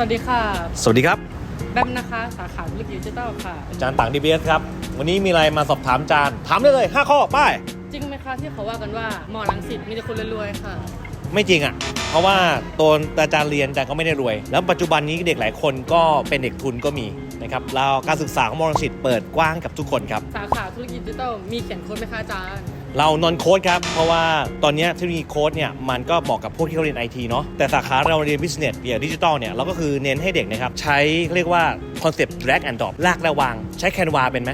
สวัสดีค่ะ สวัสดีครับ แบมนะคะ สาขาธุรกิจดิจิทัลค่ะอาจารย์ต่าง DBS ครับ วันนี้มีอะไรมาสอบถามอาจารย์ถามได้เลย 5 ข้อป้าย จริงไหมคะที่เขาว่ากันว่าหมอลังสิตมีแต่คนรวยๆค่ะ ไม่จริงอะ เพราะว่าตัวอาจารย์เรียนอาจารย์ก็ไม่ได้รวย แล้วปัจจุบันนี้เด็กหลายคนก็เป็นเด็กทุนก็มีนะครับแล้วการศึกษาของมอลังสิตเปิดกว้างกับทุกคนครับ สาขาธุรกิจดิจิทัลมีเขียนโค้ดไหมคะอาจารย์ เรานอนโค้ดครับ เพราะว่าตอนเนี้ยเทคโนโลยีโค้ดเนี่ยมันก็เหมาะกับพวกที่เขาเรียนไอทีเนาะแต่สาขาเราเรียนบิสเนสอย่างดิจิตอลเนี่ยเราก็คือเน้นให้เด็กนะครับ ใช้เรียกว่าคอนเซปต์ drag and drop ลากและวาง ใช้แคนวาเป็นไหม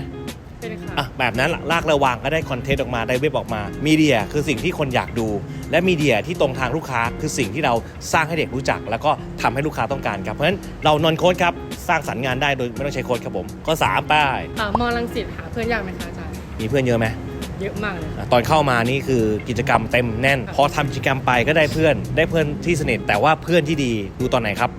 เป็นค่ะอะแบบนั้นล่ะลากระวางก็ได้คอนเทนต์ออกมาได้เว็บออกมามีเดียคือสิ่งที่คนอยากดู และมีเดียที่ตรงทางลูกค้าคือสิ่งที่เราสร้างให้เด็กรู้จัก แล้วก็ทำให้ลูกค้าต้องการครับเพราะฉะนั้นเรานอนโค้ดครับสร้างสรรค์งานได้โดยไม่ต้องใช้โค้ดครับผมข้อสามป้ายอ่ามอลังสิตหาเพื่อนยากไหมคะอาจารย์มีเพื่อนเยอะไหม เยอะมากเลยอะตอนเข้ามานี่คือกิจกรรมเต็มแน่น พอทำกิจกรรมไปก็ได้เพื่อน ได้เพื่อนที่สนิท แต่ว่าเพื่อนที่ดีดูตอนไหนครับ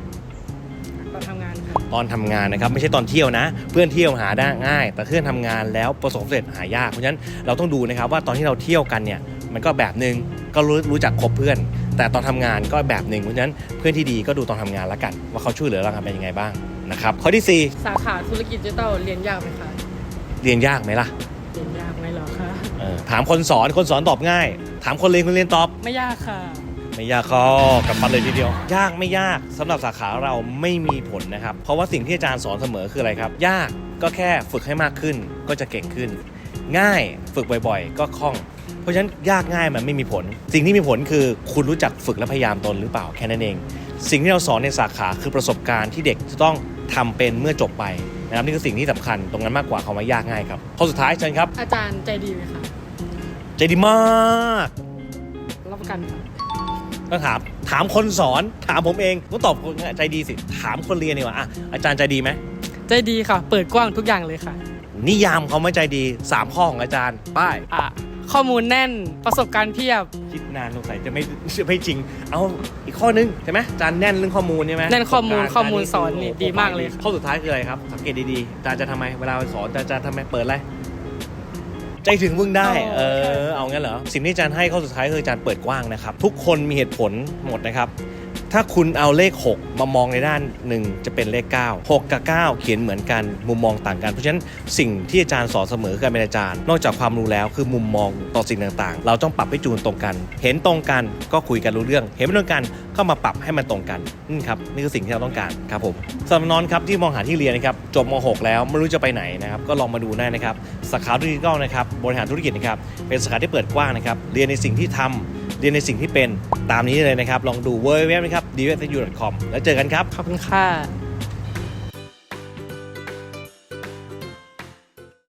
ตอนทำงานค่ะตอนทำงานนะครับ ไม่ใช่ตอนเที่ยวนะ เพื่อนเที่ยวหาได้ง่าย แต่เพื่อนทำงานแล้วประสบความสำเร็จหายาก เพราะฉะนั้นเราต้องดูนะครับว่าตอนที่เราเที่ยวกันเนี่ยมันก็แบบหนึ่งก็รู้รู้จักคบเพื่อน แต่ตอนทำงานก็แบบหนึ่งเพราะฉะนั้นเพื่อนที่ดีก็ดูตอนทำงานแล้วกัน ว่าเขาช่วยเหลือเราเป็นยังไงบ้างนะครับข้อที่สี่สาขาธุรกิจดิจิทัลเรียนยากไหมคะเรียนยากไหมล่ะ ถามคนสอนคนสอนตอบง่าย ถามคนเรียนคนเรียนตอบ ไม่ยากค่ะ ไม่ยากข้อกับปันเลยทีเดียว ยากไม่ยากสำหรับสาขาเราไม่มีผลนะครับ เพราะว่าสิ่งที่อาจารย์สอนเสมอคืออะไรครับ ยากก็แค่ฝึกให้มากขึ้นก็จะเก่งขึ้น ง่ายฝึกบ่อยๆ ก็คล่อง เพราะฉะนั้นยากง่ายมันไม่มีผล สิ่งที่มีผลคือคุณรู้จักฝึกและพยายามตนหรือเปล่าแค่นั้นเอง สิ่งที่เราสอนในสาขาคือประสบการณ์ที่เด็กจะต้องทำเป็นเมื่อจบไปนะครับนี่คือสิ่งที่สำคัญตรงนั้นมากกว่าคำว่ายากง่ายครับข้อสุดท้ายเชิญครับ อาจารย์ใจดีไหมคะ ใจดีมากรับประกันค่ะต้องถามถามคนสอนถามผมเองต้องตอบคนใจดีสิ ถามคนเรียนดีกว่าอะอาจารย์ใจดีไหมใจดีค่ะ เปิดกว้างทุกอย่างเลยค่ะ นิยามเขาไม่ใจดี 3 ข้อของอาจารย์ป้ายอะข้อมูลแน่นประสบการณ์เพียบ คิดนานสงสัยจะไม่ไม่จริง เอาอีกข้อนึงใช่ไหมอาจารย์แน่นเรื่องข้อมูลใช่ไหมแน่นข้อมูลประสบการณ์ข้อมูลารสอนนี่โโหดีมากเลย ข้อสุดท้ายคืออะไรครับสังเกตดีๆอาจารย์จะทำไมเวลาสอนอาจารย์จะทำไมเปิดอะไร ใจถึงพึ่งได้ เออ เอางั้นเหรอ สิ่งที่อาจารย์ให้ข้อสุดท้ายคืออาจารย์เปิดกว้างนะครับ ทุกคนมีเหตุผลหมดนะครับ ถ้าคุณเอาเลข 6 มามองในด้านหนึ่งจะเป็นเลข 9 6 กับ 9 เขียนเหมือนกันมุมมองต่างกัน เพราะฉะนั้นสิ่งที่อาจารย์สอนเสมอการเป็นอาจารย์ นอกจากความรู้แล้วคือมุมมองต่อสิ่งต่างๆ เราต้องปรับให้จูนตรงกัน เห็นตรงกันก็คุยกันรู้เรื่อง เห็นไม่ตรงกันก็มาปรับให้มันตรงกันนี่ครับนี่คือสิ่งที่เราต้องการครับผมสำหรับน้องครับที่มองหาที่เรียนนะครับจบม .6 แล้วไม่รู้จะไปไหนนะครับก็ลองมาดูได้นะครับสาขาดิจิทัลนะครับบริหารธุรกิจนะครับเป็นสาขาที่เปิดกว้างนะครับเรียนในสิ่งที่ทำ เรียนในสิ่งที่เป็นตามนี้เลยนะครับ ลองดู w w w นะครับ d v s u c o m แล้วเจอกันครับ ขอบคุณค่ะ